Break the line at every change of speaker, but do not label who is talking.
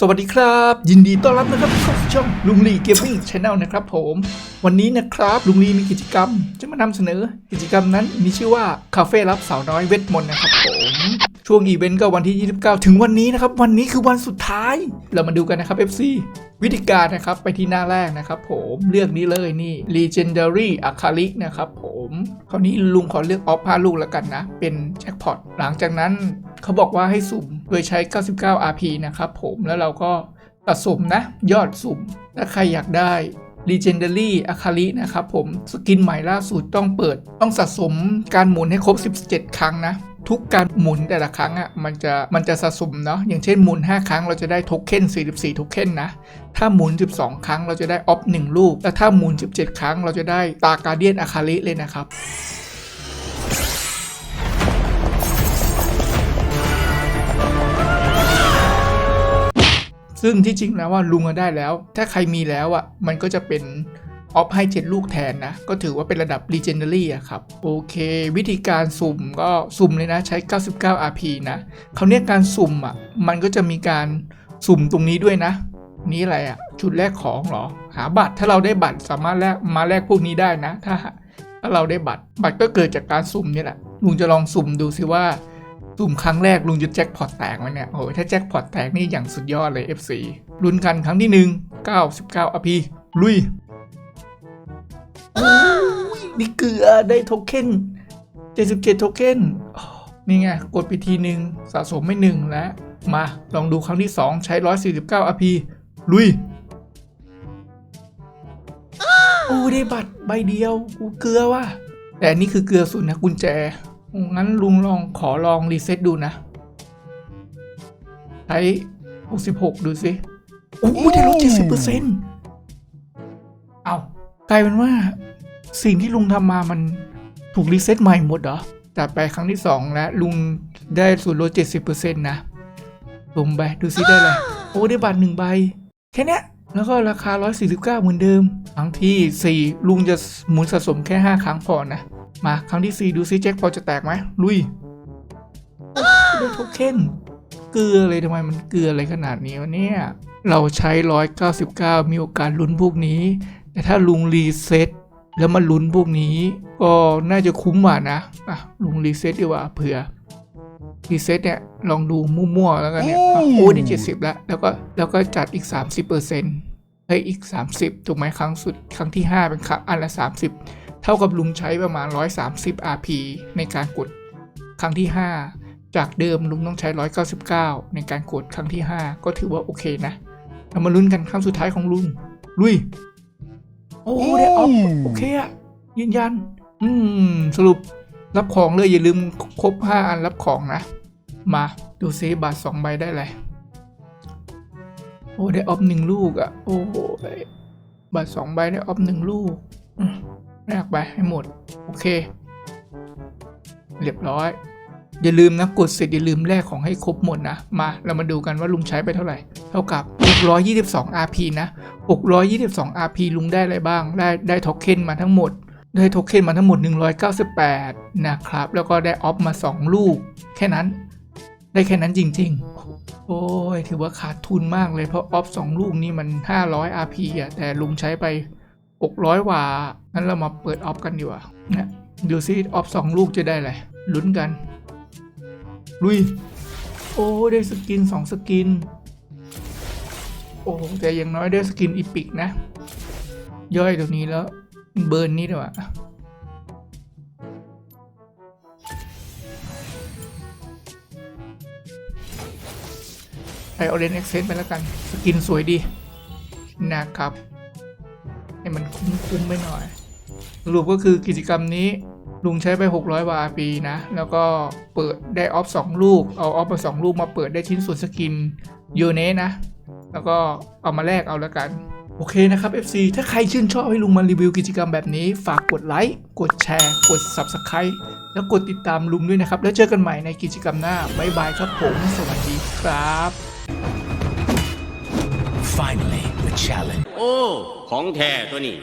สวัสดีครับ ยินดีต้อนรับนะครับเข้าสู่ช่องลุงลีเกมมิ่งชาแนลนะครับผมวันนี้นะครับลุงลีมีกิจกรรม จะมานำเสนอ กิจกรรมนั้นมีชื่อว่าคาเฟ่รับสาวน้อยเวทมนต์นะครับผม ช่วงอีเวนต์ก็วันที่ 29 ถึงวันนี้นะครับ วันนี้คือวันสุดท้าย เรามาดูกันนะครับ FC วิธีการนะครับไปที่หน้าแรกนะครับผมเลือกนี้เลยนี่ Legendary a c a l i c นะครับผมคราวนี้ลุงขอเลือกออฟ5ลูกแล้วกันนะ เป็นแจ็คพอตหลังจากนั้นเขาบอกว่าให้สุ่มโดยใช้ 99 RP นะครับผมแล้วเราก็สะสมนะ ยอดสุ่มถ้าใครอยากได้ Legendary a c a l i นะครับผม สกินใหม่ล่าสุดต้องเปิด ต้องสะสมการหมุนให้ครบ 17 ครั้งนะ ทุกการหมุนแต่ละครั้งอะมันจะมันจะสะสมเนาะอย่างเช่นหมุน 5 ครั้งเราจะได้โทเค็น44โทเค็นนะ ถ้าหมุน 12 ครั้งเราจะได้ออฟ1ลูกและถ้าหมุน 17 ครั้งเราจะได้ตาการเดียนอาคาลิเลยนะครับซึ่งที่จริงแล้วว่าลุงอะได้แล้ว ถ้าใครมีแล้วอะ มันก็จะเป็น ออฟให้ 7 ลูกแทนนะ ก็ถือว่าเป็นระดับ Legendary อะครับ โอเค วิธีการสุ่มก็สุ่มเลยนะใช้ 99 RP นะคราวเนี้ยการสุ่มอะมันก็จะมีการสุ่มตรงนี้ด้วยนะ นี่อะไรอะชุดแรกของเหรอ หาบัตรถ้าเราได้บัตรสามารถแลกมาแลกพวกนี้ได้นะ ถ้าถ้าเราได้บัตร บัตรก็เกิดจากการสุ่มนี่แหละลุงจะลองสุ่มดูซิว่าสุ่มครั้งแรกลุงจะแจ็คพอตแตกไหมเนี่ยโอ้ยถ้าแจ็คพอตแตกนี่อย่างสุดยอดเลย FC ลุ้นกันครั้งที่หนึ่ง99อพีลุย ยนี่เกลือได้โทเค็น77 โทเค็นอ้อนี่ไง กดไปทีหนึ่งสะสมไม่หนึ่งแล้ว มาลองดูครั้งที่ 2 ใช้ 149อพีลุยโอ้ได้บัตรใบเดียวอูเกลือว่ะ แต่อันนี่คือเกลือสุดนะกุญแจ งั้นลุงลองขอลองรีเซ็ตดูนะ ใช้ 66 ดูสิโอ้โหได้ลด70%เอากลายเป็นว่า สิ่งที่ลุงทำมามันถูกรีเซ็ตใหม่หมดเหรอแต่ไปครั้งที่ 2 แล้ว ลุงได้ส่วนลด70%นะลงไปดูซิได้เลยโอ้ได้บัตรหนึ่งใบ แค่เนี้ยแล้วก็ราคา 149 เหมือนเดิม ครั้งทีสี่ 4 ลุงจะหมุนสะสมแค่ 5 ครั้งพอนะ มาครั้งที่ 4 ดูซิแจ็คพอจะแตกไหมลุยได้โทเค็นเกลือเลยทำไมมันเกลืออะไรขนาดนี้วะเนี่ย เราใช้ 199 มีโอกาสลุ้นพวกนี้ แต่ถ้าลุงรีเซ็ต แล้วมาลุ้นพวกนี้ก็น่าจะคุ้มกว่านะอะลุงรีเซ็ตดีกว่าเผื่อรีเซ็ตเนี่ยลองดูมั่วๆแล้วกันเนี่ยอะโอ้ได้เจ็ดสิบแล้วแล้วก็แล้วก็จัดอีก30เปอร์เซ็นต์เฮ้ยอีก30ถูกไหมครั้งสุดครั้งที่5เป็นครั้งอันละ30เท่ากับลุงใช้ประมาณ130 RP ในการกดครั้งที่5จากเดิมลุงต้องใช้ 199 ในการกดครั้งที่ 5 ก็ถือว่าโอเคนะ เรามาลุ้นกันครั้งสุดท้ายของลุง ลุย โอ้ได้ออฟโอเคอะยืนยัน อืม สรุปรับของเลยอย่าลืมครบ5อันรับของนะ มาดูซิบาทสองใบได้เลยโอ้ได้ออฟหนึ่งลูกอะโอ้โหบาทสองใบได้ออฟหนึ่งลูกอืมแลกไปให้หมด โอเค เรียบร้อย อย่าลืมนะกดเสร็จอย่าลืมแลกของให้ครบหมดนะ มาเรามาดูกันว่าลุงใช้ไปเท่าไหร่ เท่ากับ 622 RP นะ 622 RP ลุงได้อะไรบ้าง ได้ได้โทเค็นมาทั้งหมด ได้โทเค็นมาทั้งหมด 198 นะครับ แล้วก็ได้ออฟมา 2 ลูก แค่นั้น ได้แค่นั้นจริง ๆ โอ้ยถือว่าขาดทุนมากเลยเพราะออฟ2ลูกนี่มัน 500 RP อะแต่ลุงใช้ไป 600 ว่างั้นเรามาเปิดออฟกันดีกว่านะดูซิออฟ2ลูกจะได้อะไรลุ้นกัน ลุย โอ้ได้สกิน2สกิน โอ้แต่อย่างน้อยได้สกินอีพิกนะ ย่อยตรงนี้แล้ว เบิร์นนี่ดีกว่าไอออเรนเอ็กเซนไปแล้วกัน สกินสวยดี นะครับ ให้มันคุ้มๆไปหน่อย สรุปก็คือกิจกรรมนี้ ลุงใช้ไป 600 วาปีนะ แล้วก็เปิดได้ออฟ2ลูก เอาออฟมา2ลูกมาเปิดได้ชิ้นส่วนสกินโยเนนะ แล้วก็เอามาแลกเอาแล้วกัน โอเคนะครับ FC ถ้าใครชื่นชอบให้ลุงมารีวิวกิจกรรมแบบนี้ ฝากกดไลค์ กดแชร์ กด Subscribe แล้วกดติดตามลุงด้วยนะครับ แล้วเจอกันใหม่ในกิจกรรมหน้า บ๊ายบายครับผม สวัสดีครับ
Finally, the challenge.
โอ้ ของแท้ตัวนี้